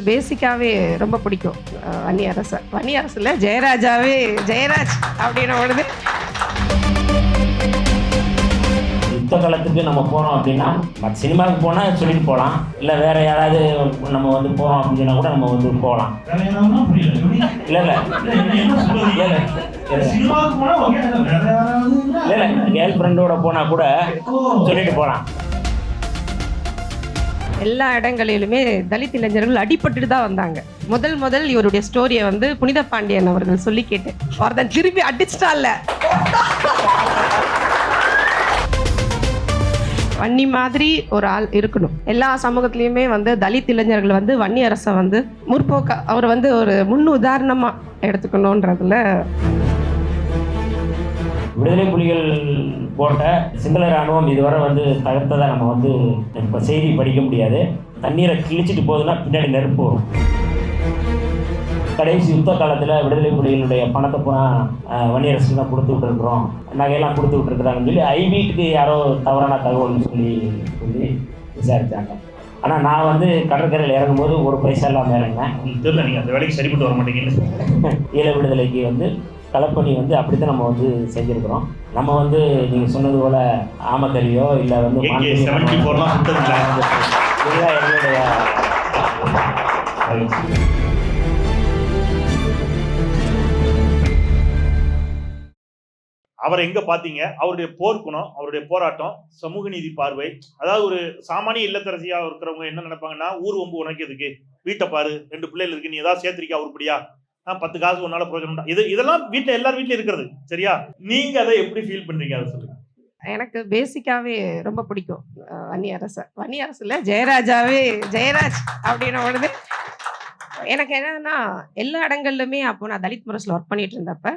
பேசிக்காவே ரொம்ப பிடிக்கும். அஹ் வன்னி அரச. வன்னி அரசுல ஜெயராஜாவே ஜெயராஜ் அப்படின்ன பொழுது. யுத்த காலத்துக்கு நம்ம போகிறோம் அப்படின்னா மற்ற சினிமாவுக்கு போனால் சொல்லிட்டு போகலாம் இல்லை வேற யாராவது நம்ம வந்து போகிறோம் அப்படின்னா கூட நம்ம வந்து போகலாம்? இல்லை இல்லை. இல்ல? இல்லை இல்லை. கேர்ள் ஃப்ரெண்டோட போனால் கூட சொல்லிட்டு போகலாம் எல்லா இடங்களிலுமே தலித் இளைஞர்கள் அடிபட்டுட்டு தான் வந்தாங்க. முதல் முதல் இவருடைய ஸ்டோரியை வந்து புனித பாண்டியன் அவர்கள் சொல்லி கேட்டேன். ஒருத்தன் திருப்பி அடிச்சிட்டால வன்னி மாதிரி ஒரு ஆள் இருக்கணும். எல்லா சமூகத்திலையுமே வந்து தலித் இளைஞர்கள் வந்து வன்னி அரசை வந்து முற்போக்க அவர் வந்து ஒரு முன் உதாரணமாக எடுத்துக்கணுன்றதுல விடுதலை புலிகள் போட்ட சிங்கள ராணுவம் இதுவரை வந்து தகர்த்ததை நம்ம வந்து இப்போ செய்தி படிக்க முடியாது. தண்ணீரை கிழிச்சிட்டு போகுதுன்னா பின்னாடி நெருப்பு வரும். கடைசி யுத்த காலத்தில் விடுதலை புலிகளுடைய பணத்தை பூரா வன்னியரசுக்கு தான் கொடுத்து விட்டுருக்குறோம். நகையெல்லாம் கொடுத்து விட்டுருக்குறாங்கன்னு சொல்லி ஐ வீட்டுக்கு யாரோ தவறான தகவல்னு சொல்லி சொல்லி விசாரித்தாங்க ஆனால் நான் வந்து கடற்கரையில் இறங்கும்போது ஒரு பைசா இல்லாமல் இறங்கினேன். தெரியல நீங்க அந்த வேலைக்கு சரிப்பட்டு வர மாட்டீங்கன்னு. ஈழ விடுதலைக்கு வந்து களப்பணி வந்து அப்படி தான் நம்ம வந்து செஞ்சுருக்கிறோம். நம்ம வந்து நீங்கள் சொன்னது போல் ஆமக்கல்லியோ இல்லை வந்து AK மான்கல்லியோ 74 லாம் சுத்தமில்லை. இதுதான் எங்களுடைய. அவரை எங்க பாத்தீங்க? அவருடைய போர்க்குணம் அவருடைய போராட்டம் சமூக நீதி பார்வை. அதாவது ஒரு சாமானிய இல்லத்தரசியா இருக்கிறவங்க என்ன நினைப்பாங்கன்னா ஊர் ஒம்பு உனக்கிறதுக்கு வீட்டை பாரு ரெண்டு பிள்ளைகள் இருக்கு நீ ஏதாவது சேர்த்திருக்கா உருப்படியா பத்து காசு உன்னால பிரயோஜனம் இது இதெல்லாம் வீட்டுல எல்லார் வீட்லயும் இருக்கிறது. சரியா? நீங்க அதை எப்படி ஃபீல் பண்றீங்க? அதை சொல்லுங்க. எனக்கு பேசிக்காவே ரொம்ப பிடிக்கும். வன்னி அரச வன்னி அரசுல ஜெயராஜாவே ஜெயராஜ் அப்படின்ன பொழுது எனக்கு என்னன்னா எல்லா இடங்கள்லுமே அப்போ நான் தலித் முரசில் ஒர்க் பண்ணிட்டு இருந்தப்ப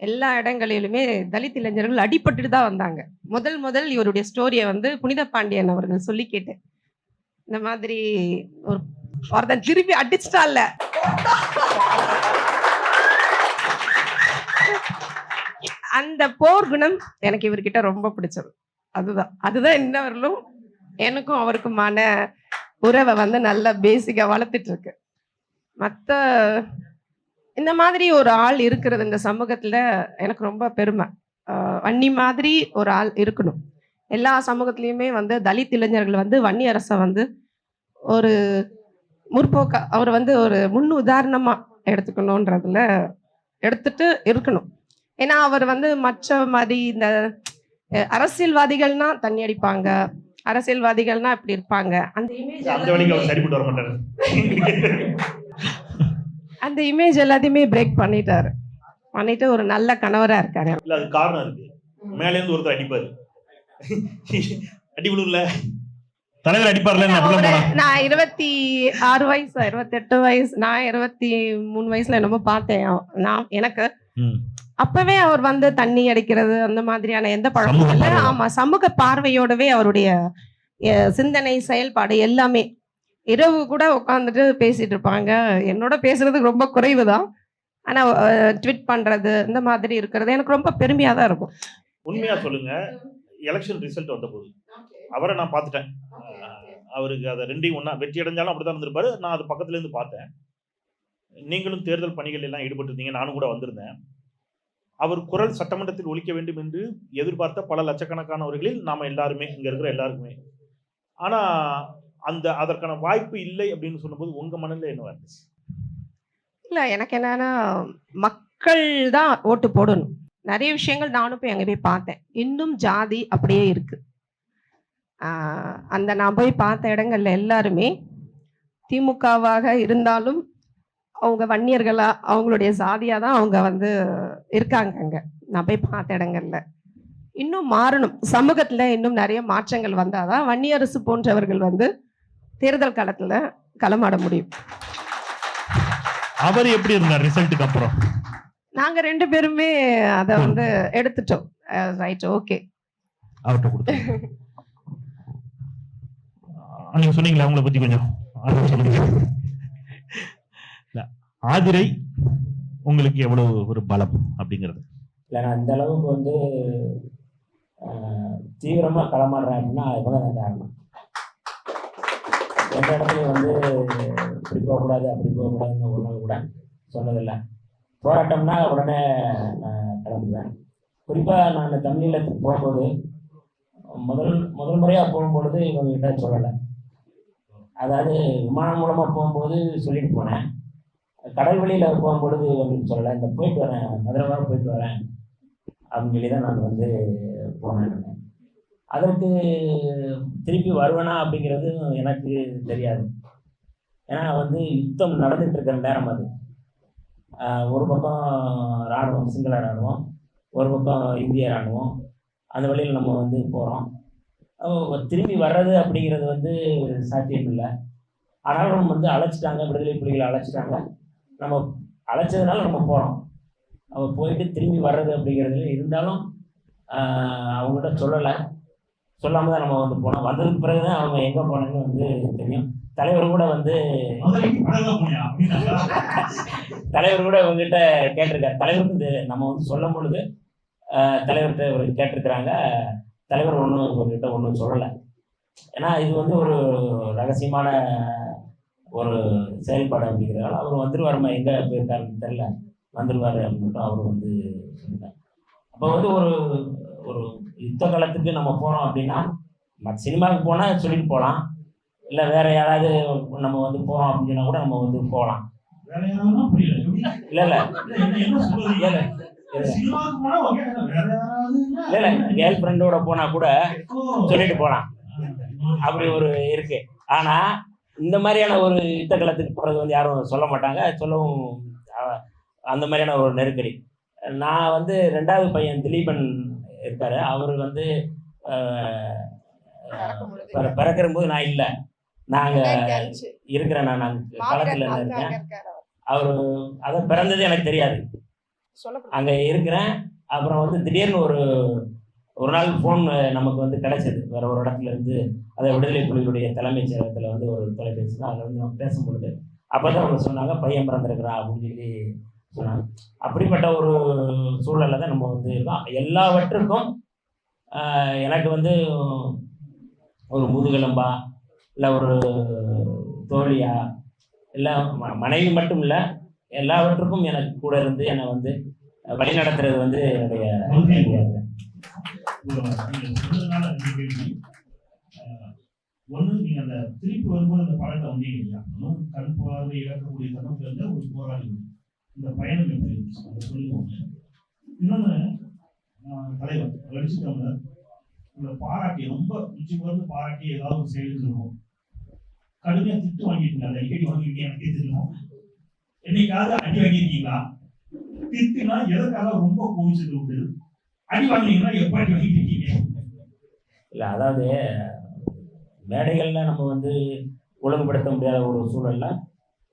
எல்லா இடங்களிலுமே தலித் இளைஞர்கள் அடிபட்டுட்டு தான் வந்தாங்க. முதல் முதல் இவருடைய ஸ்டோரியை வந்து புனித பாண்டியன் அவர்கள் சொல்லி கேட்டேன் இந்த மாதிரி ஒரு ஒருத்தன் திருப்பி அடிச்சிட்டான்ல அந்த போர் குணம் எனக்கு இவர்கிட்ட ரொம்ப பிடிச்சது. அதுதான். அதுதான் இன்னவர்களும் எனக்கும் அவருக்குமான உறவை வந்து நல்லா பேசிக்காக வளர்த்துட்டு இருக்கு மற்ற இந்த மாதிரி ஒரு ஆள் இருக்கிறது இந்த சமூகத்தில் எனக்கு ரொம்ப பெருமை. வன்னி மாதிரி ஒரு ஆள் இருக்கணும். எல்லா சமூகத்துலேயுமே வந்து தலித் இளைஞர்கள் வந்து வன்னி அரசை வந்து ஒரு முற்போக்க அவர் வந்து ஒரு முன் உதாரணமா எடுத்துக்கணுன்றதுல எடுத்துட்டு இருக்கணும். ஏன்னா அவர் வந்து மற்ற மாதிரி இந்த அரசியல்வாதிகள்னா தண்ணி அடிப்பாங்க அரசியல்வாதிகள்னா இப்படி இருப்பாங்க. அந்த இமேஜ் அந்த இமேஜ் எல்லாத்தையுமே பிரேக் பண்ணிட்டாரு. பண்ணிட்டு ஒரு நல்ல கணவரா இருக்காரு. இல்ல அது காரணம் இருக்கு. மேல இருந்து ஒருத்தர் அடிப்பாரு. அடி விழுல தலைவர் அடிப்பார்ல நான் இருபத்தி ஆறு வயசு இருபத்தெட்டு வயசு நான் இருபத்தி மூணு வயசுல என்னமோ பார்த்தேன். நான் எனக்கு. அப்பவே அவர் வந்து தண்ணி அடிக்கிறது அந்த மாதிரியான எந்த பழக்கமும் இல்லை. ஆமா சமூக பார்வையோடவே அவருடைய சிந்தனை செயல்பாடு எல்லாமே. இரவு கூட உட்காந்துட்டு பேசிட்டு இருப்பாங்க. என்னோட பேசுறதுக்கு ரொம்ப குறைவு தான் ஆனா ட்விட் பண்றது இந்த மாதிரி இருக்கிறது எனக்கு ரொம்ப பெருமையா தான் இருக்கும். உண்மையா சொல்லுங்க. எலெக்ஷன் ரிசல்ட் வந்த போது. அவரை நான் பார்த்துட்டேன். அவருக்கு அதை ரெண்டையும் ஒன்றா வெற்றி அடைஞ்சாலும் அப்படி தான் இருந்திருப்பாரு. நான் அது பக்கத்துல இருந்து பார்த்தேன். நீங்களும் தேர்தல் பணிகள் எல்லாம் ஈடுபட்டிருந்தீங்க நானும் கூட வந்திருந்தேன். அவர் குரல் சட்டமன்றத்தில் ஒலிக்க வேண்டும் என்று எதிர்பார்த்த பல லட்சக்கணக்கானவர்களில் நாம எல்லாருமே இங்க இருக்கிற எல்லாருக்குமே. ஆனா அந்த அதற்கான வாய்ப்பு இல்லை அப்படின்னு சொல்லும்போது உங்க மனதில் என்ன இருந்துச்சு? இல்ல எனக்கு என்னன்னா மக்கள் தான் ஓட்டு போடணும். நிறைய விஷயங்கள் நானும் போய் அங்கே போய் பார்த்தேன். இன்னும் ஜாதி அப்படியே இருக்கு. ஆஹ் அந்த நான் போய் பார்த்த இடங்கள்ல எல்லாருமே திமுகவாக இருந்தாலும் அவங்க வன்னியர்களா அவங்களுடைய சாதியா தான் அவங்க வந்து இருக்காங்க அங்க. நான் போய் பார்த்த இடங்கள்ல. இன்னும் மாறணும். சமூகத்துல இன்னும் நிறைய மாற்றங்கள் வந்தாதான் வன்னியரசு போன்றவர்கள் வந்து தேர்தல் காலத்துல களமாட முடியும். அவர் எப்படி இருந்தார் ரிசல்ட்டுக்கு அப்புறம்? நாங்க ரெண்டு பேருமே அத வந்து எடுத்துட்டோம். Right okay. அவர்கிட்ட கொடுத்து நீங்க சொன்னீங்களா? அவங்கள பத்தி கொஞ்சம் சொல்லுங்க. ஆதிரை உங்களுக்கு எவ்வளவு ஒரு பலம் அப்படிங்கிறது? இல்லை நான் அந்த அளவுக்கு வந்து தீவிரமாக களமாடுறேன் அப்படின்னா இவங்க தான் காரணம். எந்த இடத்துலையும் வந்து இப்படி போகக்கூடாது அப்படி போகக்கூடாதுன்னு ஒரு நாள் கூட சொன்னதில்லை. போராட்டம்னா உடனே நான் கிளம்புவேன். குறிப்பாக நான் தமிழீழத்துக்கு போகும்போது முதல் முதல் முறையாக போகும்பொழுது இவங்ககிட்ட சொல்லலை. அதாவது விமானம் மூலமாக போகும்போது சொல்லிட்டு போனேன். கடல் வழியில் போகும்பொழுது அப்படின்னு சொல்லலை இந்த போயிட்டு வரேன் மதுரை வர போயிட்டு வரேன் அப்படின்னு சொல்லி தான் நான் வந்து போனேன் அதற்கு திருப்பி வருவேனா அப்படிங்கிறது எனக்கு தெரியாது. ஏன்னா வந்து யுத்தம் நடந்துட்டு இருக்கிற நேரம் அது. ஒரு பக்கம் இராணுவம் சிங்கள இராணுவம் ஒரு பக்கம் இந்திய இராணுவம் அந்த வழியில் நம்ம வந்து போகிறோம் திரும்பி வர்றது அப்படிங்கிறது வந்து சாத்தியம் இல்லை ஆனாலும் வந்து அழைச்சிட்டாங்க விடுதலை புலிகளை அழைச்சிட்டாங்க. நம்ம அழைச்சதுனால நம்ம போகிறோம் அவ போயிட்டு திரும்பி வர்றது அப்படிங்கிறதுல இருந்தாலும் அவங்கள்ட்ட சொல்லலை. சொல்லாமல் தான் நம்ம வந்து போனோம். வந்ததுக்கு பிறகு தான் அவங்க எங்கே போனாங்கன்னு வந்து தெரியும். தலைவர் கூட வந்து தலைவர் கூட இவங்ககிட்ட கேட்டிருக்காரு. தலைவருக்கு நம்ம வந்து சொல்லும் பொழுது தலைவர்கிட்ட கேட்டிருக்கிறாங்க. தலைவர் ஒன்றும் இவர்கிட்ட ஒன்றும் சொல்லலை. ஏன்னா இது வந்து ஒரு ரகசியமான ஒரு செயல்பாடு அப்படிங்கிறதால அவர் வந்துருவாருமா எங்கே போயிருக்காருன்னு தெரில வந்துருவாரு அப்படின்னு அவர் வந்து சொல்லிட்டார். அப்போ வந்து ஒரு ஒரு யுத்த காலத்துக்கு நம்ம போகிறோம் அப்படின்னா மற்ற சினிமாவுக்கு போனால் சொல்லிட்டு போகலாம் இல்லை வேற யாராவது நம்ம வந்து போகிறோம் அப்படின்னா கூட நம்ம வந்து போகலாம்? இல்லை இல்லை. இல்லை இல்லை கேர்ள் ஃப்ரெண்டோட போனால் கூட. சொல்லிட்டு போகலாம் அப்படி ஒரு இருக்கு. ஆனா இந்த மாதிரியான ஒரு யுத்த களத்துக்கு போறது வந்து யாரும் சொல்ல மாட்டாங்க. சொல்லவும் அந்த மாதிரியான ஒரு நெருக்கடி. நான் வந்து ரெண்டாவது பையன் திலீபன் இருக்காரு. அவர் வந்து பிறக்கிற போது நான் இல்லை. நாங்க இருக்கிறேன் நான் நான் களத்துல இருக்கேன் அவர். அதை பிறந்தது எனக்கு தெரியாது. அங்கே இருக்கிறேன். அப்புறம் வந்து திடீர்னு ஒரு ஒரு நாள் ஃபோன் நமக்கு வந்து கிடைச்சது. வேற ஒரு இடத்துல இருந்து அதை விடுதலை புலிகளுடைய தலைமைச் செயலகத்தில் வந்து ஒரு தொலைபேசி தான் அதில் வந்து நம்ம பேசும்பொழுது அப்போ தான் அவங்க சொன்னாங்க பையன் பிறந்திருக்கிறான் அப்படின்னு சொல்லி சொன்னாங்க. அப்படிப்பட்ட ஒரு சூழலில் தான் நம்ம வந்து இருக்கோம். எல்லாவற்றுக்கும் எனக்கு வந்து ஒரு முதுகெலும்பா இல்லை ஒரு தோழியா இல்லை மனைவி மட்டும் இல்லை எல்லாவற்றுக்கும் எனக்கு கூட இருந்து என்னை வந்து வழி நடத்துறது வந்து என்னுடைய தந்தையா இருக்கு. நீங்க சொன்னதுனால ரெண்டு கேள்வி அஹ், ஒண்ணு நீங்க அந்த திருப்பி வரும்போது அந்த படத்தை வந்தீங்க இல்லையா? அதுவும் கண் பார்வை இழக்கக்கூடிய தருணத்துல இருந்த ஒரு போராளி இந்த பயணம் எப்படி அதை சொல்லுவோம் இன்னொன்னு அஹ், தலைவர் லட்சி தமிழர். உங்களை பாராட்டி ரொம்ப உச்சி பாராட்டி ஏதாவது ஒரு செயல் இருக்கும் கடுமையா திட்டு வாங்கிருக்கீங்க அதை அடிக்கடி வாங்கிருக்கீங்க எனக்கே தெரியும். என்னைக்காவது அடி வாங்கியிருக்கீங்களா? திட்டுனா எதற்காக ரொம்ப கோவிச்சது உண்டு அடி வாங்கினீங்கன்னா எப்ப அடி இல்லை அதாவது மேடைகளில் நம்ம வந்து ஒழுங்குபடுத்த முடியாத ஒரு சூழல்ல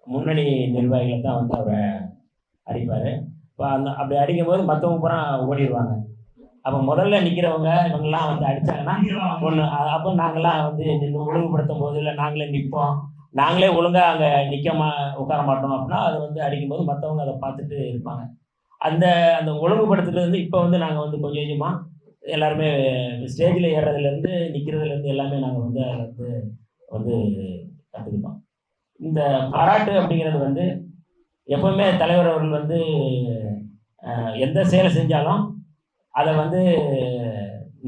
முன்னணி நிர்வாகிகளை தான் வந்து அவரை அடிப்பார். இப்போ அந்த அப்படி அடிக்கும்போது மற்றவங்க பூரா ஓடிடுவாங்க. அப்போ முதல்ல நிற்கிறவங்க இவங்கெல்லாம் வந்து அடித்தாங்கன்னா ஒன்று அப்போ நாங்களாம் வந்து நின்று ஒழுங்குபடுத்தும் போது இல்லை நாங்களே நிற்போம் நாங்களே ஒழுங்காக அங்கே நிற்க மா உட்கார மாட்டோம் அப்படின்னா அது வந்து அடிக்கும்போது மற்றவங்க அதை பார்த்துட்டு இருப்பாங்க. அந்த அந்த ஒழுங்குபடுத்துலேருந்து இப்போ வந்து நாங்கள் வந்து கொஞ்சம் கொஞ்சமாக எல்லாருமே ஸ்டேஜில் ஏறுறதுலேருந்து நிற்கிறதுலேருந்து எல்லாமே நாங்கள் வந்து அதை வந்து வந்து கற்றுக்கிட்டோம் இந்த பாராட்டு அப்படிங்கிறது வந்து எப்பவுமே தலைவர் அவர்கள் வந்து எந்த செயலை செஞ்சாலும் அதை வந்து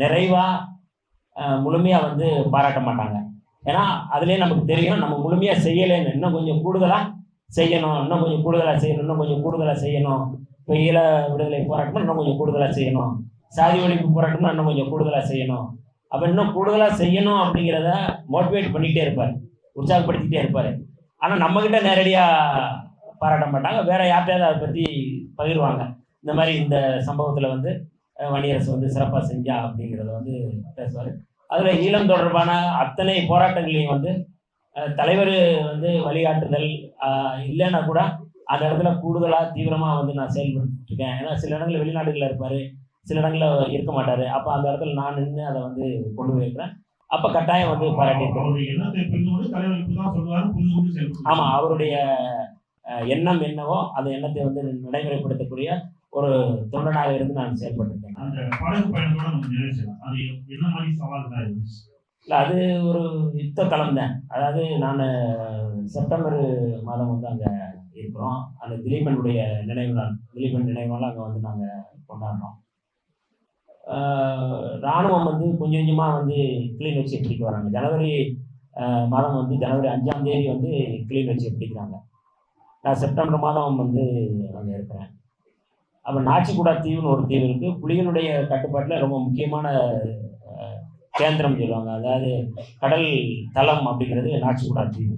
நிறைவாக முழுமையாக வந்து பாராட்ட மாட்டாங்க. ஏன்னா அதுலேயே நமக்கு தெரியும் நம்ம முழுமையாக செய்யலைன்னு இன்னும் கொஞ்சம் கூடுதலாக செய்யணும் இன்னும் கொஞ்சம் கூடுதலாக செய்யணும் இன்னும் கொஞ்சம் கூடுதலாக செய்யணும். இப்போ ஈழ விடுதலை போராட்டம்னா இன்னும் கொஞ்சம் கூடுதலாக செய்யணும்? சாதி ஒழிப்பு போராட்டம்னா இன்னும் கொஞ்சம் கூடுதலாக செய்யணும்? அப்போ இன்னும் கூடுதலாக செய்யணும் அப்படிங்கிறத மோட்டிவேட் பண்ணிக்கிட்டே இருப்பார். உற்சாகப்படுத்திக்கிட்டே இருப்பார். ஆனால் நம்மக்கிட்ட நேரடியாக பாராட்ட மாட்டாங்க. வேறு யார்கிட்டயாவது அதை பற்றி பகிர்வாங்க. இந்த மாதிரி இந்த சம்பவத்தில் வந்து வணிகரசு வந்து சிறப்பாக செஞ்சா அப்படிங்கிறத வந்து பேசுவார். அதில் ஈழம் தொடர்பான அத்தனை போராட்டங்களையும் வந்து தலைவர் வந்து வழிகாட்டுதல் இல்லைன்னா கூட அந்த இடத்துல கூடுதலாக தீவிரமாக வந்து நான் செயல்பட்டு இருக்கேன் ஏன்னா சில இடங்களில் வெளிநாடுகளில் இருப்பார். சில இடங்களில் இருக்க மாட்டார். அப்போ அந்த இடத்துல நான் நின்று அதை வந்து கொண்டு போயிருக்கிறேன். அப்போ கட்டாயம் வந்து பாராட்டியிருக்கேன். ஆமாம் அவருடைய எண்ணம் என்னவோ அந்த எண்ணத்தை வந்து நடைமுறைப்படுத்தக்கூடிய ஒரு தொண்டனாக இருந்து நான் செயல்பட்டிருக்கேன். இல்லை அது ஒரு யுத்த களம் தான் அதாவது நான் செப்டம்பர் மாதம் வந்து அங்கே இருக்கிறோம். அந்த திலீபனுடைய நினைவு நாள் திலீபன் நினைவு நாள் அங்கே வந்து நாங்கள் கொண்டாடுறோம். இராணுவம் ராணுவம் வந்து கொஞ்சம் கொஞ்சமாக வந்து கிளீன் வச்சு பிடிக்க வராங்க? ஜனவரி மாதம் வந்து ஜனவரி அஞ்சாம் தேதி வந்து கிளீன் வச்சு பிடிக்கிறாங்க நான் செப்டம்பர் மாதம் வந்து அங்கே இருக்கிறேன். அப்போ நாச்சிக்குடா தீவுன்னு ஒரு தீவு இருக்குது புலிகளுடைய கட்டுப்பாட்டில் ரொம்ப முக்கியமான கேந்திரம் சொல்லுவாங்க. அதாவது கடல் தளம் அப்படிங்கிறது நாச்சிக்குடா தீவு.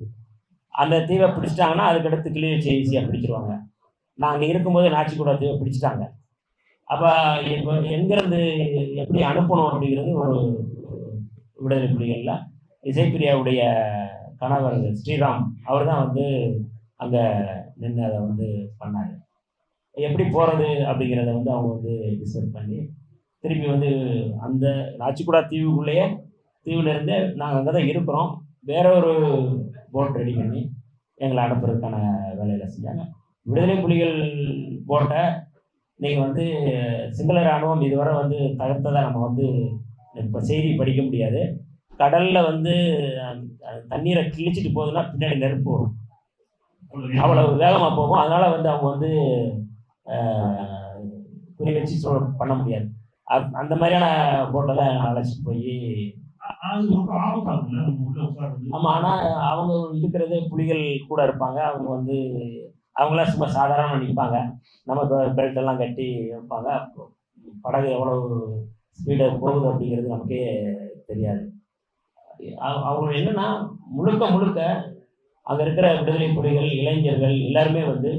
அந்த தீவை பிடிச்சிட்டாங்கன்னா அதுக்கடுத்து கிளி வச்சு ஈஸியாக பிடிச்சிருவாங்க. நான் அங்கே இருக்கும்போது நாச்சிக்குடா தீவை பிடிச்சிட்டாங்க. அப்போ இப்போ எங்கேருந்து எப்படி அனுப்பணும் அப்படிங்கிறது ஒரு விடுதலை புலிகளில். இசைப்பிரியாவுடைய கணவர் ஸ்ரீராம் அவர் தான் வந்து அங்கே நின்று அதை வந்து பண்ணாங்க எப்படி போகிறது அப்படிங்கிறத வந்து அவங்க வந்து டிஸ்கஸ் பண்ணி திருப்பி வந்து அந்த நாச்சிக்குடா தீவுக்குள்ளேயே தீவுலேருந்தே நாங்கள் அங்கே தான் இருக்கிறோம். வேற ஒரு போட் ரெடி பண்ணி எங்களை அனுப்புறதுக்கான வேலையில் செஞ்சாங்க. விடுதலை புலிகள் போட்டை நீங்கள் வந்து சிங்கள இராணுவம் இதுவரை வந்து தகர்த்ததை நம்ம வந்து இப்போ செய்தி படிக்க முடியாது. கடலில் வந்து அந்த தண்ணீரை கிழிச்சிட்டு போகுதுன்னா பின்னாடி நெருப்பு வரும். அவ்வளவு வேகமாக போகும். அதனால வந்து அவங்க வந்து குறி வச்சு சொல் பண்ண முடியாது. அந்த மாதிரியான போட்டை தான் அழைச்சிட்டு போய் அது ரொம்ப ஆபத்தா இருக்குல்ல நம்ம உள்ள ஆமாம் ஆனால் அவங்க இருக்கிறது புலிகள் கூட இருப்பாங்க. அவங்க வந்து அவங்களாம் சும்மா சாதாரணமாக நிற்பாங்க நம்ம பெல்ட் எல்லாம் கட்டி வைப்பாங்க. படகு எவ்வளவு ஸ்பீடு போகுது அப்படிங்கிறது நமக்கே தெரியாது. அவங்க என்னன்னா முழுக்க முழுக்க அங்கே இருக்கிற விடுதலை புலிகள் இளைஞர்கள் எல்லாருமே வந்து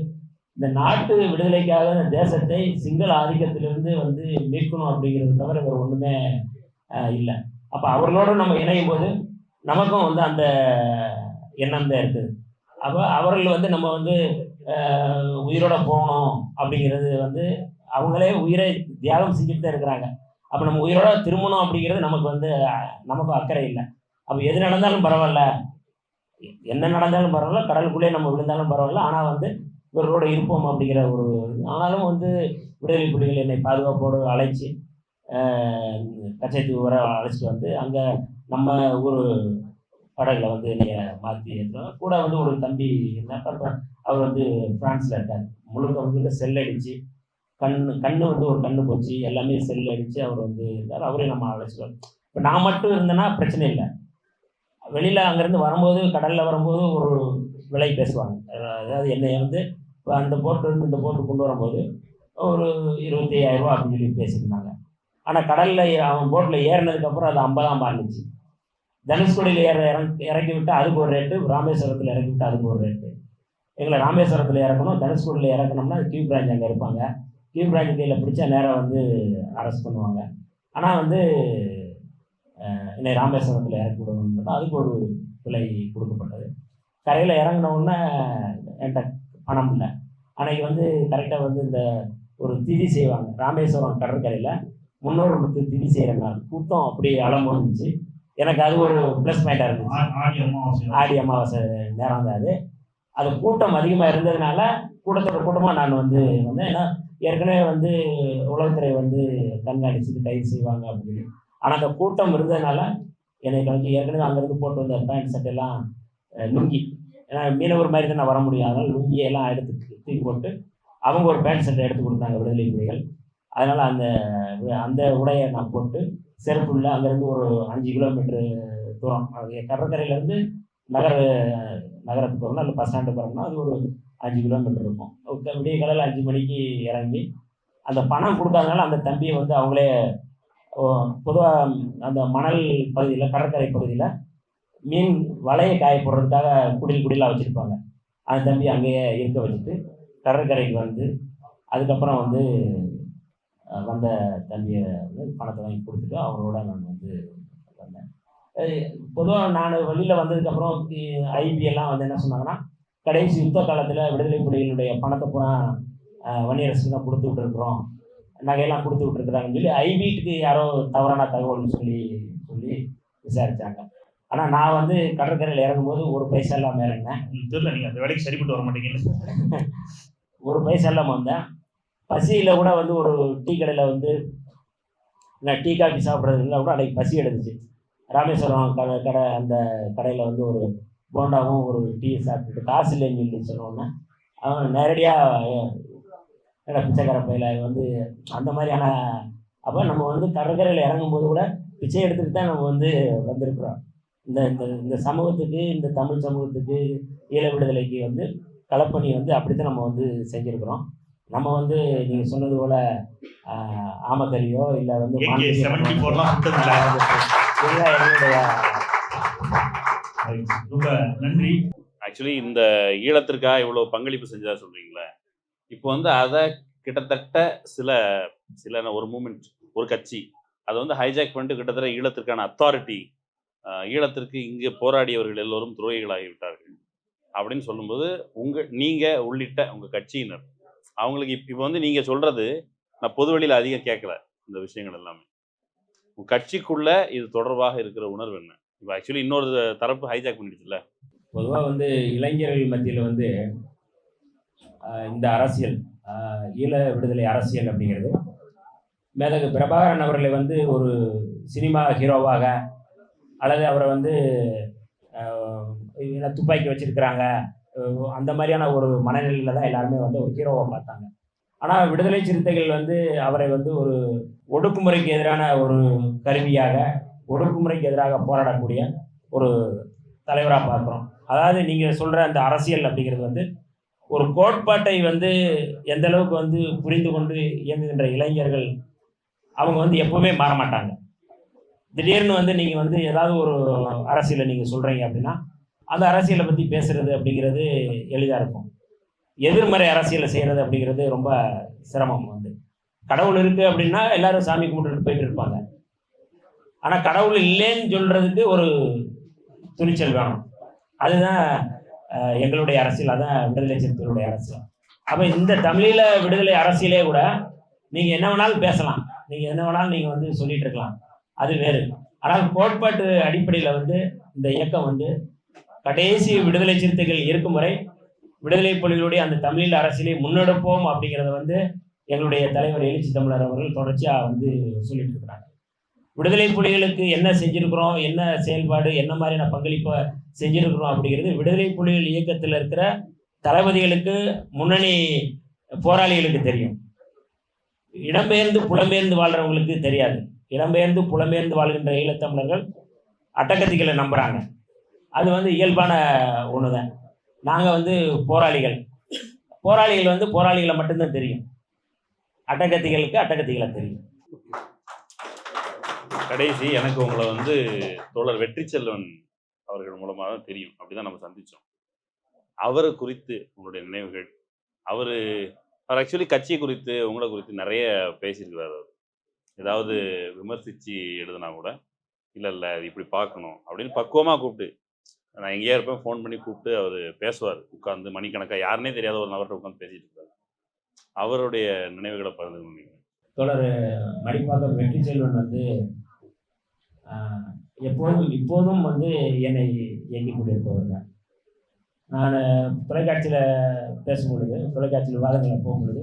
இந்த நாட்டு விடுதலைக்காக இந்த தேசத்தை சிங்கள ஆதிக்கத்திலிருந்து வந்து மீட்கணும் அப்படிங்கிறது தவிர வேறு ஒன்றுமே இல்லை. அப்போ அவர்களோட நம்ம இணையும் போது நமக்கும் வந்து அந்த எண்ணம் தான் இருக்குது. அப்போ அவர்கள் வந்து நம்ம வந்து உயிரோட போகணும் அப்படிங்கிறது வந்து அவங்களே உயிரை தியாகம் செஞ்சுட்டு தான் இருக்கிறாங்க. அப்போ நம்ம உயிரோட திரும்பணும் அப்படிங்கிறது நமக்கு வந்து நமக்கு அக்கறை இல்லை. அப்போ எது நடந்தாலும் பரவாயில்ல. என்ன நடந்தாலும் பரவாயில்ல. கடலுக்குள்ளே நம்ம விழுந்தாலும் பரவாயில்ல. ஆனால் வந்து இவர்களோட இருப்போம் அப்படிங்கிற ஒரு ஆனாலும் வந்து விடுதலை புலிகள் என்னை பாதுகாப்போடு அழைச்சி ஆஹ், வர அழைச்சிட்டு வந்து அங்கே நம்ம ஊர் படகுல வந்து என்னைய மாற்றி ஏற்றுவாங்க கூட வந்து ஒரு தம்பி இருந்தார் அவர் வந்து ஃப்ரான்ஸில் இருக்கார். முழுக்க வந்து செல் அடித்து கண் கண்ணு வந்து ஒரு கண்ணு போச்சு. எல்லாமே செல் அடித்து அவர் வந்து இருந்தார். அவரையும் நம்ம அழைச்சிட்டு இப்போ நான் மட்டும் இருந்தேன்னா பிரச்சனை இல்லை. வெளியில் அங்கேருந்து வரும்போது கடலில் வரும்போது ஒரு விலை பேசுவாங்க. அதாவது என்னை வந்து இப்போ அந்த போட்டு இருந்து இந்த போட்டு கொண்டு வரும்போது ஒரு இருபத்தி ஐயாயிரம் ரூபா அப்படின்னு சொல்லி பேசியிருந்தாங்க. ஆனால் கடலில் அவன் போட்டில் ஏறினதுக்கப்புறம் அது ஐம்பதாம் இருந்துச்சு. தனுஷ்கோடியில் ஏற இறங்கி விட்டு அதுக்கு ஒரு ரேட்டு ராமேஸ்வரத்தில் இறக்கி விட்டு அதுக்கு ஒரு ரேட்டு எங்களை ராமேஸ்வரத்தில் இறக்கணும் தனுஷ்கோடியில் இறக்கணும்னா கியூ பிரான்ச் அங்கே இருப்பாங்க. கியூ பிரான்ச் கையில் பிடிச்சா நேராக வந்து அரெஸ்ட் பண்ணுவாங்க. ஆனால் வந்து என்னை ராமேஸ்வரத்தில் இறக்கி விடணும்னு அதுக்கு ஒரு விலை கொடுக்கப்பட்டது. கரையில் இறங்கின என்கிட்ட பணம் இல்லை. அன்னைக்கு வந்து கரெக்டாக வந்து இந்த ஒரு திதி செய்வாங்க. ராமேஸ்வரம் கடற்கரையில் முன்னோர்களுக்கு திதி செய்கிற நாள் கூட்டம் அப்படி அலம் இருந்துச்சு எனக்கு அது ஒரு ப்ளஸ் பாயிண்டாக இருந்துச்சு. ஆடி அமாவாசை. நேரம் தான் அது. அது கூட்டம் அதிகமாக இருந்ததுனால கூட்டத்தோட கூட்டமாக நான் வந்து வந்தேன். ஏன்னா ஏற்கனவே வந்து உளவுத்துறை வந்து கண்காணிச்சுட்டு கைது செய்வாங்க அப்படின்னு. ஆனால் அந்த கூட்டம் இருந்ததுனால என்னை கழிச்சு ஏற்கனவே அங்கேருந்து போட்டு வந்த பேண்ட் சட்டை எல்லாம் லுங்கி ஏன்னா மீனவர் மாதிரி தான் நான் வர முடியும். அதனால் லுங்கியெல்லாம் எடுத்து தூக்கி போட்டு அவங்க ஒரு பேண்ட் சட்டை எடுத்து கொடுத்தாங்க விடுதலை புலிகள். அதனால் அந்த அந்த உடையை நான் போட்டு செருப்புள்ள அங்கேருந்து ஒரு அஞ்சு கிலோமீட்ரு தூரம் கடற்கரையிலேருந்து நகர நகரத்துக்கு வரணும் இல்லை பஸ் ஸ்டாண்டு போகிறோம்னா அது ஒரு அஞ்சு கிலோமீட்டர் இருக்கும். விடிய காலையில் அஞ்சு மணிக்கு இறங்கி அந்த பணம் கொடுக்காதனால அந்த தம்பியை வந்து அவங்களே பொதுவாக அந்த மணல் பகுதியில் கடற்கரை பகுதியில் மீன் வலையை காய போடுறதுக்காக குடில் குடிலாக வச்சுருப்பாங்க. அந்த தம்பி அங்கேயே இருக்க வச்சுட்டு கடற்கரைக்கு வந்து அதுக்கப்புறம் வந்து வந்த தம்பியை வந்து பணத்தை வாங்கி கொடுத்துட்டு அவரோட நான் வந்து வந்தேன். பொதுவாக நான் வெளியில் வந்ததுக்கப்புறம் ஐபி எல்லாம் வந்து என்ன சொன்னாங்கன்னா கடைசி யுத்த காலத்தில் விடுதலை புலிகளுடைய பணத்தை பூரா வன்னியரசுக்கு தான் கொடுத்து விட்டுருக்குறோம். நகையெல்லாம் கொடுத்து விட்டுருக்குறாங்கன்னு சொல்லி ஐபிட்டுக்கு யாரோ தவறான தகவல்னு சொல்லி சொல்லி விசாரிச்சாங்க. ஆனால் நான் வந்து கடற்கரையில் இறங்கும்போது ஒரு பைசா இல்லாமல் இறங்கினேன். தெரியல நீங்க அந்த வேலைக்கு சரிப்பட்டு வர மாட்டீங்கன்னு. ஒரு பைசா இல்லாமல் வந்தேன். பசியில் கூட வந்து ஒரு டீ கடையில் வந்து நான் டீ காஃபி சாப்பிட்றதுனால கூட அன்றைக்கி பசி எடுத்துச்சு. ராமேஸ்வரம் கடை கடை அந்த கடையில் வந்து ஒரு போண்டாவும் ஒரு டீ சாப்பிட்டுட்டு காசு இல்லைன்னு சொல்லி சொன்னோன்னே அவன் நேரடியாக என்ன பிச்சைக்கார பயில வந்து அந்த மாதிரியான அப்போ நம்ம வந்து கடற்கரையில் இறங்கும்போது கூட பிச்சை எடுத்துகிட்டு தான் நம்ம வந்து வந்திருக்கிறோம். இந்த இந்த இந்த சமூகத்துக்கு இந்த தமிழ் சமூகத்துக்கு ஈழ விடுதலைக்கு வந்து களப்பணி வந்து அப்படித்தான் நம்ம வந்து செஞ்சுருக்கிறோம். நம்ம வந்து நீங்கள் சொன்னது போல் ஆமக்கறியோ இல்லை வந்து AK மாந்திரிக 74 லாம் சுட்டதில்ல. இதெல்லாம் எங்களுடைய ரொம்ப நன்றி. ஆக்சுவலி இந்த ஈழத்திற்காக இவ்வளோ பங்களிப்பு செஞ்சதா சொல்றீங்களே? இப்போ வந்து அதை கிட்டத்தட்ட சில சில ஒரு மூமெண்ட் ஒரு கட்சி அதை வந்து ஹைஜாக் பண்ணிட்டு கிட்டத்தட்ட ஈழத்திற்கான அத்தாரிட்டி ஈழத்திற்கு இங்கே போராடியவர்கள் எல்லோரும் துரோகிகளாகிவிட்டார்கள். அப்படின்னு சொல்லும்போது உங்க நீங்க உள்ளிட்ட உங்க கட்சியினர் அவங்களுக்கு இப்போ வந்து நீங்கள் சொல்கிறது நான் பொது வெளியில அதிகம் கேட்கல இந்த விஷயங்கள் எல்லாமே. உங்க கட்சிக்குள்ள இது தொடர்பாக இருக்கிற உணர்வு என்ன? இப்போ ஆக்சுவலி இன்னொரு தரப்பு ஹைஜாக் பண்ணிடுச்சுல்ல? பொதுவாக வந்து இளைஞர்கள் மத்தியில் வந்து இந்த அரசியல் ஈழ விடுதலை அரசியல் அப்படிங்கிறது. மேதகு பிரபாகரன் அவர்களை வந்து ஒரு சினிமா ஹீரோவாக அல்லது அவரை வந்து என்ன துப்பாக்கி வச்சிருக்கிறாங்க. அந்த மாதிரியான ஒரு மனநிலையில தான் எல்லாருமே வந்து ஒரு ஹீரோவை பார்த்தாங்க. ஆனால் விடுதலை சிறுத்தைகள் வந்து அவரை வந்து ஒரு ஒடுக்குமுறைக்கு எதிரான ஒரு கருவியாக ஒடுக்குமுறைக்கு எதிராக போராடக்கூடிய ஒரு தலைவராக பார்க்குறோம். அதாவது நீங்கள் சொல்கிற அந்த அரசியல் அப்படிங்கிறது வந்து ஒரு கோட்பாட்டை வந்து எந்த அளவுக்கு வந்து புரிந்து கொண்டு இயங்குகின்ற இளைஞர்கள் அவங்க வந்து எப்பவுமே மாற மாட்டாங்க. திடீர்னு வந்து நீங்கள் வந்து ஏதாவது ஒரு அரசியலை நீங்கள் சொல்கிறீங்க அப்படின்னா அந்த அரசியலை பற்றி பேசுறது அப்படிங்கிறது எளிதாக இருக்கும். எதிர்மறை அரசியலை செய்கிறது அப்படிங்கிறது ரொம்ப சிரமம் வந்து. கடவுள் இருக்குது அப்படின்னா எல்லாரும் சாமி கும்பிட்டுட்டு போயிட்டு இருப்பாங்க. ஆனால் கடவுள் இல்லைன்னு சொல்கிறதுக்கு ஒரு துணிச்சல் வேணும். அதுதான் எங்களுடைய அரசியல் அதான் விடுதலை சிறுத்தைகளுடைய அரசியல். அப்போ இந்த தமிழீழ விடுதலை அரசியலே கூட நீங்கள் என்ன வேணாலும் பேசலாம். நீங்கள் என்ன வேணாலும் நீங்கள் வந்து சொல்லிட்டு இருக்கலாம். அது வேறு. ஆனால் கோட்பாட்டு அடிப்படையில் வந்து இந்த இயக்கம் வந்து கடைசி விடுதலை சிறுத்தைகள் இருக்கும் வரை விடுதலை புலிகளுடைய அந்த தமிழில் அரசியலை முன்னெடுப்போம் அப்படிங்கிறத வந்து எங்களுடைய தலைவர் எழுச்சி தமிழர் அவர்கள் தொடர்ச்சியாக வந்து சொல்லிட்டு இருக்கிறாங்க. விடுதலை புலிகளுக்கு என்ன செஞ்சிருக்கிறோம் என்ன செயல்பாடு என்ன மாதிரியான பங்களிப்பை செஞ்சிருக்கிறோம் அப்படிங்கிறது விடுதலை புலிகள் இயக்கத்தில் இருக்கிற தளபதிகளுக்கு முன்னணி போராளிகளுக்கு தெரியும். இடம்பெயர்ந்து புலம்பெயர்ந்து வாழ்றவங்களுக்கு தெரியாது. இடம்பெயர்ந்து புலம்பெயர்ந்து வாழ்கின்ற ஈழத்தமிழர்கள் அட்டகத்திகளை நம்புகிறாங்க அது வந்து இயல்பான ஒன்று தான் நாங்கள் வந்து போராளிகள். போராளிகள் வந்து போராளிகளை மட்டும்தான் தெரியும். அட்டகத்திகளுக்கு அட்டகத்திகளை தெரியும். கடைசி எனக்கு உங்களை வந்து தோழர் வெற்றி செல்வன் அவர்கள் மூலமாக தான் தெரியும். அப்படிதான் நம்ம சந்தித்தோம் அவரை குறித்து உங்களுடைய நினைவுகள் அவர் அவர் ஆக்சுவலி கட்சி குறித்து உங்களை குறித்து நிறைய பேசியிருக்கிறார் அவர். ஏதாவது விமர்சித்து எழுதுனா கூட இல்லை இல்லை இப்படி பார்க்கணும் அப்படின்னு பக்குவமாக கூப்பிட்டு நான் எங்கேயா இருப்பேன் ஃபோன் பண்ணி கூப்பிட்டு அவர் பேசுவார். உட்காந்து மணிக்கணக்காக யாருனே தெரியாத ஒரு நபர்கிட்ட உட்காந்து பேசிட்டு இருப்பார். அவருடைய நினைவுகளை பகிர்ந்து கொண்டீங்க தொடர் மடிப்பாக்கம் வெற்றி செல்வன் வந்து எப்போதும் இப்போதும் வந்து என்னை இயக்கி கொண்டிருப்பவர் தான் நான் தொலைக்காட்சியில் பேசும் பொழுது தொலைக்காட்சியில் விவாதங்களில் போகும்பொழுது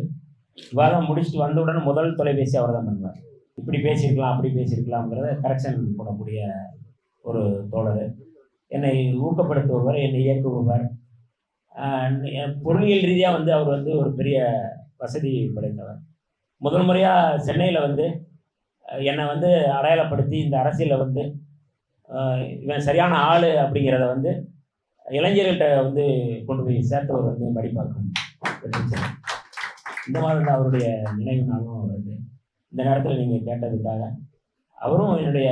விவாதம் முடிச்சுட்டு வந்தவுடன் முதல் தொலைபேசி அவர் தான் பண்ணுவார். இப்படி பேசியிருக்கலாம் அப்படி பேசியிருக்கலாம்ங்கிறத கரெக்ஷன் போடக்கூடிய ஒரு தோழர். என்னை ஊக்கப்படுத்துபவர் என்னை இயக்குபவர். பொருளியல் ரீதியாக வந்து அவர் வந்து ஒரு பெரிய வசதி படைத்தவர் முதல் முறையாக சென்னையில் வந்து என்னை வந்து அடையாளப்படுத்தி இந்த அரசியலில் வந்து இவன் சரியான ஆள் அப்படிங்கிறத வந்து இளைஞர்கள்ட்ட வந்து கொண்டு போய் சேர்த்தவர் வந்து மடிப்பாக்கம் இந்த மாதிரி தான் அவருடைய நினைவு நாளும் வருது. இந்த நேரத்தில் நீங்கள் கேட்டதுக்காக அவரும் என்னுடைய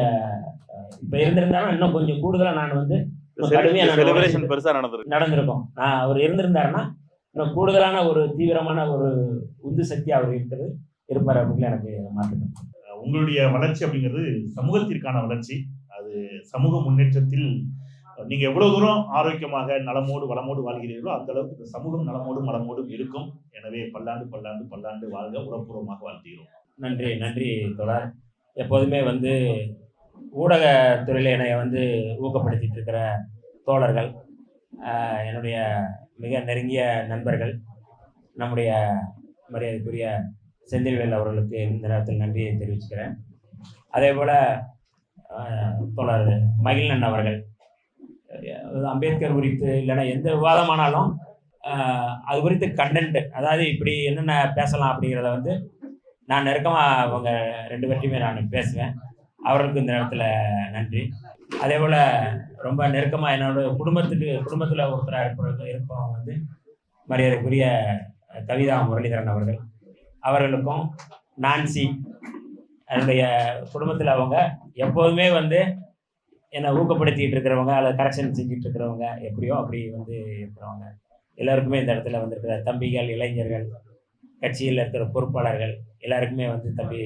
இப்போ இருந்திருந்தாலும் இன்னும் கொஞ்சம் கூடுதலாக நான் வந்து இன்னும் கடுமையா நான் செலிப்ரேஷன் பெருசாக நடந்திருக்கு. நடந்திருக்கும். நான் அவர் இருந்திருந்தாருன்னா இன்னும் கூடுதலான ஒரு தீவிரமான ஒரு உந்து சக்தி அவர் இருக்கிறது. இருப்பார் அப்படின்னு எனக்கு மாற்றுக்கணும் உங்களுடைய வளர்ச்சி அப்படிங்கிறது சமூகத்திற்கான வளர்ச்சி. அது சமூக முன்னேற்றத்தில் நீங்க எவ்வளவு தூரம் ஆரோக்கியமாக நலமோடு வளமோடு வாழ்கிறீர்களோ அந்த அளவுக்கு இந்த சமூகம் நலமோடும் வளமோடும் இருக்கும். எனவே பல்லாண்டு பல்லாண்டு பல்லாண்டு வாழ்க உறப்பூர்வமாக வாழ்த்துகிறோம். நன்றி நன்றி தொடர் எப்போதுமே வந்து ஊடகத்துறையில் என்னை வந்து ஊக்கப்படுத்திட்டு இருக்கிற தோழர்கள் என்னுடைய மிக நெருங்கிய நண்பர்கள் நம்முடைய மரியாதைக்குரிய செந்தில்வேல் அவர்களுக்கு இந்த நேரத்தில் நன்றியை தெரிவிச்சுக்கிறேன். அதே போல் தோழர் மகிழ்நன் அவர்கள் அம்பேத்கர் குறித்து இல்லைன்னா எந்த விவாதமானாலும் அது குறித்து கண்டென்ட் அதாவது இப்படி என்னென்ன பேசலாம் அப்படிங்கிறத வந்து நான் நெருக்கமாக அவங்க ரெண்டு பேர்ட்டையுமே நான் பேசுவேன். அவர்களுக்கு இந்த நேரத்தில் நன்றி. அதே போல் ரொம்ப நெருக்கமாக என்னோட குடும்பத்துக்கு குடும்பத்தில் ஒருத்தராக இருப்ப இருப்பவங்க வந்து மரியாதைக்குரிய கவிதா முரளிதரன் அவர்கள். அவர்களுக்கும் நான்சி என்னுடைய குடும்பத்தில் அவங்க எப்போதுமே வந்து என்னை ஊக்கப்படுத்திட்டு இருக்கிறவங்க அல்லது கரெக்ஷன் செஞ்சுட்டு இருக்கிறவங்க எப்படியோ அப்படி வந்து இருக்கிறவங்க. எல்லாருக்குமே இந்த இடத்துல வந்திருக்கிற தம்பிகள் இளைஞர்கள் கட்சியில் இருக்கிற பொறுப்பாளர்கள் எல்லாருக்குமே வந்து தம்பி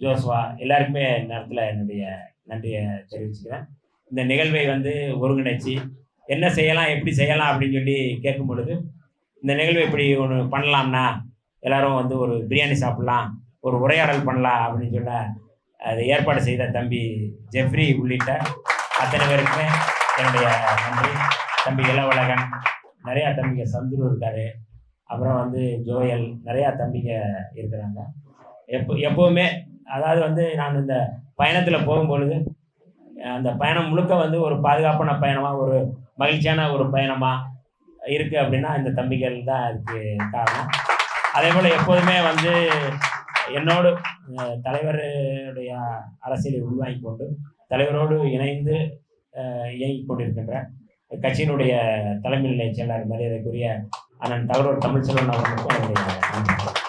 ஜோஸ்வா எல்லாருக்குமே இந்த என்னுடைய நன்றியை தெரிவிச்சுக்கிறேன். இந்த நிகழ்வை வந்து ஒருங்கிணைச்சு என்ன செய்யலாம் எப்படி செய்யலாம் அப்படின்னு சொல்லி கேட்கும் பொழுது இந்த நிகழ்வை இப்படி ஒன்று பண்ணலாம்னா எல்லாரும் வந்து ஒரு பிரியாணி சாப்பிட்லாம் ஒரு உரையாடல் பண்ணலாம் அப்படின்னு சொல்ல அதை ஏற்பாடு செய்த தம்பி ஜெஃப்ரி உள்ளிட்ட அத்தனை பேருக்குமே என்னுடைய நன்றி. தம்பி இளவழகன் நிறையா தம்பிங்க சந்துரு இருக்காரு. அப்புறம் வந்து ஜோயல் நிறையா தம்பிங்க இருக்கிறாங்க. எப்போ எப்போவுமே அதாவது வந்து நான் இந்த பயணத்தில் போகும்பொழுது அந்த பயணம் முழுக்க வந்து ஒரு பாதுகாப்பான பயணமாக ஒரு மகிழ்ச்சியான ஒரு பயணமாக இருக்குது அப்படின்னா இந்த தம்பிகள் தான் அதுக்கு காரணம். அதே போல் எப்போதுமே வந்து என்னோடு தலைவருடைய அரசியலை உள்வாங்கி கொண்டு தலைவரோடு இணைந்து அஹ், இயங்கிக் கொண்டிருக்கின்ற கட்சியினுடைய தலைமை நிலைய செயலாளர் மரியாதைக்குரிய அண்ணன் தகவலூர் தமிழ்ச்செல்வன் அவர்களுக்கும் என்னுடைய